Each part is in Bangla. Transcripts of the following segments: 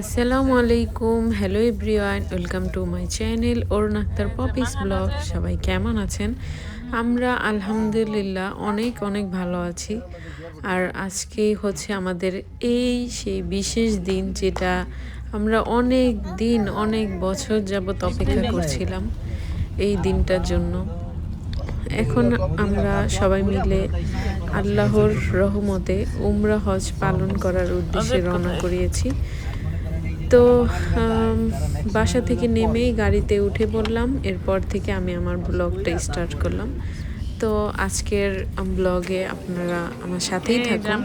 আসসালামু আলাইকুম hello everyone welcome to my channel Arun Akter Popy's vlog সবাই কেমন আছেন? আমরা আলহামদুলিল্লাহ অনেক অনেক ভালো আছি। আর আজকে হচ্ছে আমাদের এই সেই বিশেষ দিন যেটা আমরা অনেক দিন, অনেক বছর যাবত অপেক্ষা করছিলাম এই দিনটার জন্য। এখন আমরা সবাই মিলে আল্লাহর রহমতে উমরা হজ পালন করার উদ্দেশ্যে রওনা করিয়েছি। তো বাসা থেকে নেমেই গাড়িতে উঠে পড়লাম। এরপর থেকে আমি আমার ব্লগটা স্টার্ট করলাম। তো আজকের ব্লগে আপনারা আমার সাথেই থাকুন।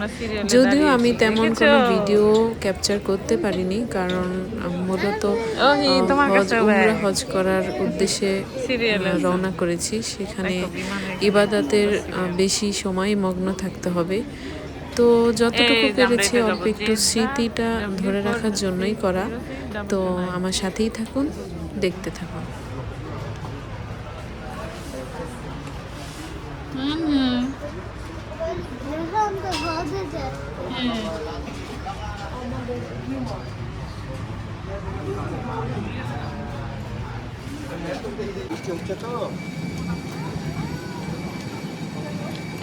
যদিও আমি তেমন কোনো ভিডিও ক্যাপচার করতে পারিনি কারণ মূলত হজ উমরা হজ করার উদ্দেশ্যে। রওনা করেছি। সেখানে ইবাদাতের বেশি সময় মগ্ন থাকতে হবে। তো যতটুকু পেরেছি অল্প একটু স্মৃতিটা ধরে রাখার জন্যই করা। তো আমার সাথেই থাকুন দেখতে থাকুন।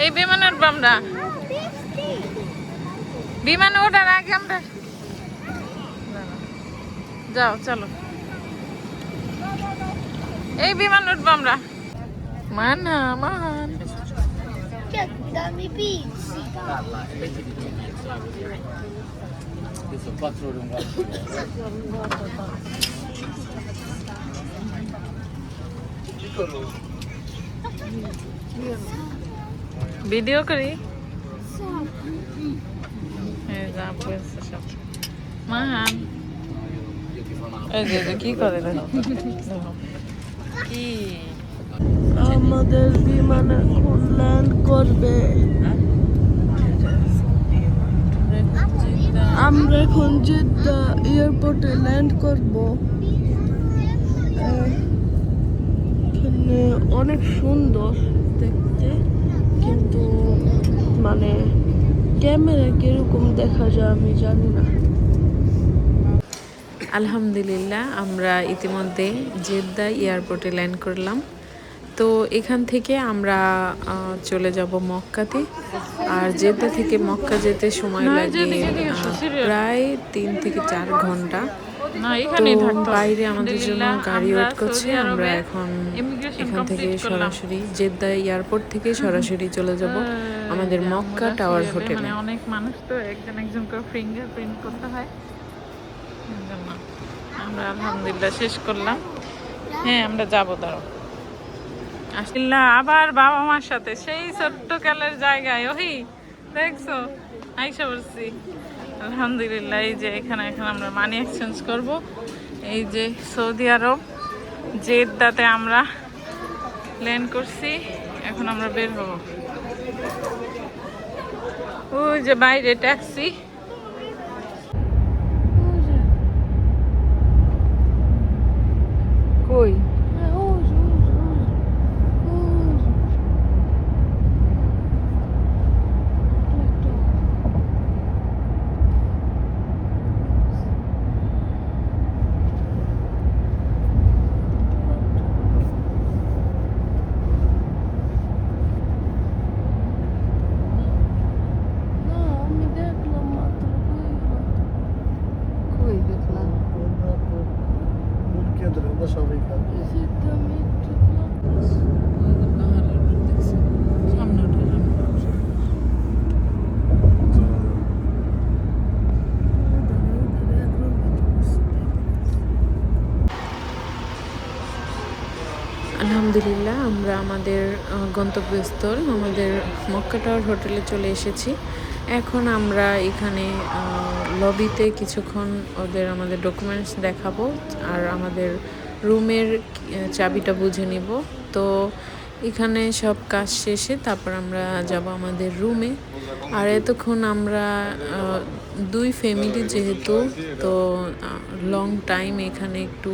এই বিমানে উঠবো আমরা বিমানে ওঠার আগে আমরা যাও, চলো এই বিমান উঠবো আমরা মানা, মান Dammi pizzi. Questo 4 ore un quarto. Video করি কি করে। কি আমাদের বিমান ল্যান্ড করবে আমরা এখন জেদ্দা এয়ারপোর্টে ল্যান্ড করব অনেক সুন্দর দেখতে কিন্তু মানে ক্যামেরা কীরকম দেখা যায় আমি জানি না। আলহামদুলিল্লাহ আমরা ইতিমধ্যে জেদ্দা এয়ারপোর্টে ল্যান্ড করলাম। তো এখান থেকে আমরা চলে যাব মক্কাতে। আর জেদ্দা থেকে মক্কা যেতে সময় লাগে। প্রায় তিন থেকে চার ঘণ্টা। না এখানেই থাকতো। বাইরে আমাদের জন্য গাড়ি ওয়েট করছে আমরা এখন এখান থেকে সরাসরি জেদ্দা এয়ারপোর্ট থেকে সরাসরি চলে যাব। আমাদের মক্কা টাওয়ার হোটেলে মানে অনেক মানুষ তো একজন একজন করে ফিঙ্গার প্রিন্ট করতে হয় আমরা আলহামদুলিল্লাহ শেষ করলাম। হ্যাঁ আমরা যাব দাঁড়ো আসিল্লা আবার বাবা মার সাথে সেই ছোট্ট কালের জায়গায় ওহি দেখছ? আইসা বলছি আলহামদুলিল্লাহ, এই যে এখানে, এখন আমরা মানি এক্সচেঞ্জ করব। এই যে সৌদি আরব, জেদ্দাতে আমরা ল্যান্ড করছি। এখন আমরা বের হব। ওই যে বাইরে ট্যাক্সি আলহামদুলিল্লাহ আমরা আমাদের গন্তব্যস্থল আমাদের মক্কা টাওয়ার হোটেলে চলে এসেছি। এখন আমরা এখানে লবিতে কিছুক্ষণ ওদের আমাদের ডকুমেন্টস দেখাবো আর আমাদের রুমের চাবিটা বুঝে নিব। তো এখানে সব কাজ শেষে তারপর আমরা যাব আমাদের রুমে। আর এতক্ষণ আমরা দুই ফ্যামিলি যেহেতু, তো লং টাইম এখানে একটু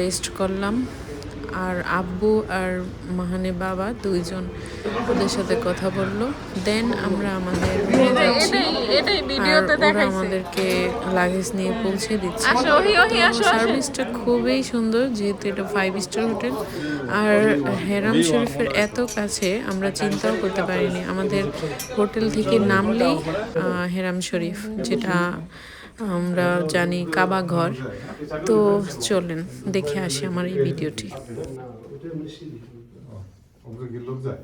রেস্ট করলাম। আর আব্বু আর মাহানে বাবা দুইজন ওদের সাথে কথা বলল। দেন আমরা আমাদের আর ওরা আমাদেরকে লাগেজ নিয়ে পৌঁছে দিচ্ছে। সার্ভিসটা খুবই সুন্দর যেহেতু এটা ফাইভ স্টার হোটেল আর হেরাম শরীফের এত কাছে আমরা চিন্তাও করতে পারিনি। আমাদের হোটেল থেকে নামলেই হেরাম শরীফ যেটা আমরা জানি কাবা ঘর। তো চলেন দেখে আসি আমার এই ভিডিওটি। ওগুলো লোক যায়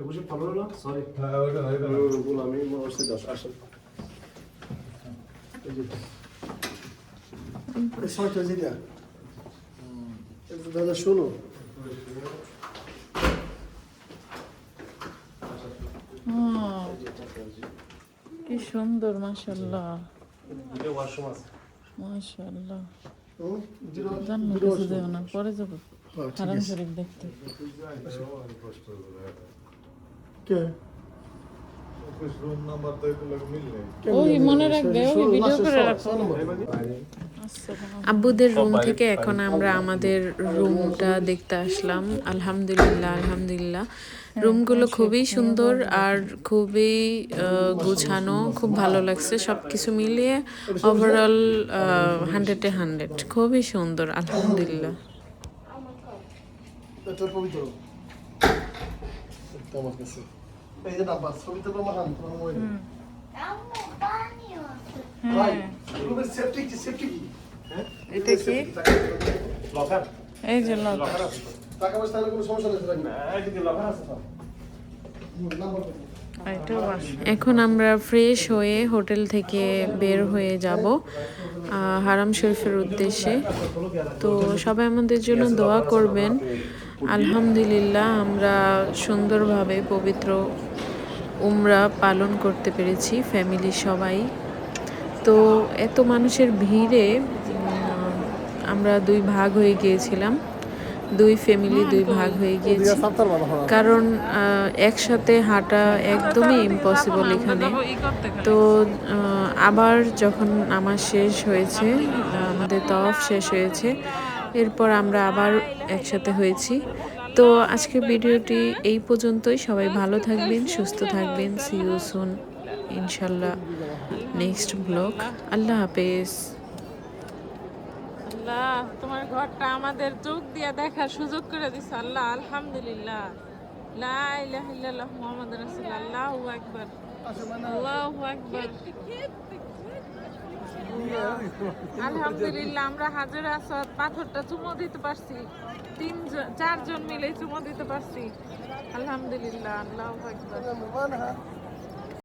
একুশে পনেরো না সরি হ্যাঁ ওটা এটা ওগুলো আমি বসে দশ আসেন ছয়টা যেটা দাদা শোনো হুম। কি সুন্দর মাশাআল্লাহ। ওয়াশরুম আছে। মাশাআল্লাহ। হুম, জিরো কিছু দেও না পরে যাব। হ্যাঁ, হারাম শরীফ দেখতে। কে? ওই মনে রাখবে ওই ভিডিও করে রাখো। আব্বুদের রুম থেকে এখন আমরা আমাদের রুমটা দেখতে আসলাম। আলহামদুলিল্লাহ আলহামদুলিল্লাহ। রুমগুলো খুবই সুন্দর আর খুবই গুছানো খুব ভালো লাগছে। সব কিছু মিলিয়ে ওভারঅল হান্ড্রেডে হান্ড্রেড খুবই সুন্দর আলহামদুলিল্লাহ। পবিত্র এটা এই কি? এই যে লক লকার টাকা পয়সা তাহলে কোনো সমস্যা নেই না এদিকে লকার আছে। এখন আমরা ফ্রেশ হয়ে হোটেল থেকে বের হয়ে যাব হারাম শরীফের উদ্দেশ্যে। তো সবাই আমাদের জন্য দোয়া করবেন। আলহামদুলিল্লাহ, আমরা সুন্দরভাবে পবিত্র উমরা পালন করতে পেরেছি ফ্যামিলি সবাই। তো এত মানুষের ভিড়ে আমরা দুই ভাগ হয়ে গিয়েছিলাম। দুই ফ্যামিলি দুই ভাগ হয়ে গিয়েছি। কারণ একসাথে হাঁটা একদমই ইম্পসিবল এখানে। তো আবার যখন আমার শেষ হয়েছে, আমাদের তফ শেষ হয়েছে, এরপর আমরা আবার একসাথে হয়েছি। তো, আজকের ভিডিওটি এই পর্যন্তই। সবাই ভালো থাকবেন, সুস্থ থাকবেন। সি ইউ সুন ইনশাল্লাহ নেক্সট ব্লগ আল্লাহ হাফেজ। আল্লাহ, তোমার ঘরটা আমাদের চোখ দিয়ে দেখার সুযোগ করে দিছে। আল্লাহ, আলহামদুলিল্লাহ। লা ইলাহা ইল্লাল্লাহ মুহাম্মাদুর রাসূলুল্লাহ, আল্লাহু আকবার। আল্লাহু আলহামদুলিল্লাহ, আমরা হাজার আসাদ পাথরটা চুমো দিতে পারছি। তিন চারজন মিলে চুমো দিতে পারছি। আলহামদুলিল্লাহ, আল্লাহ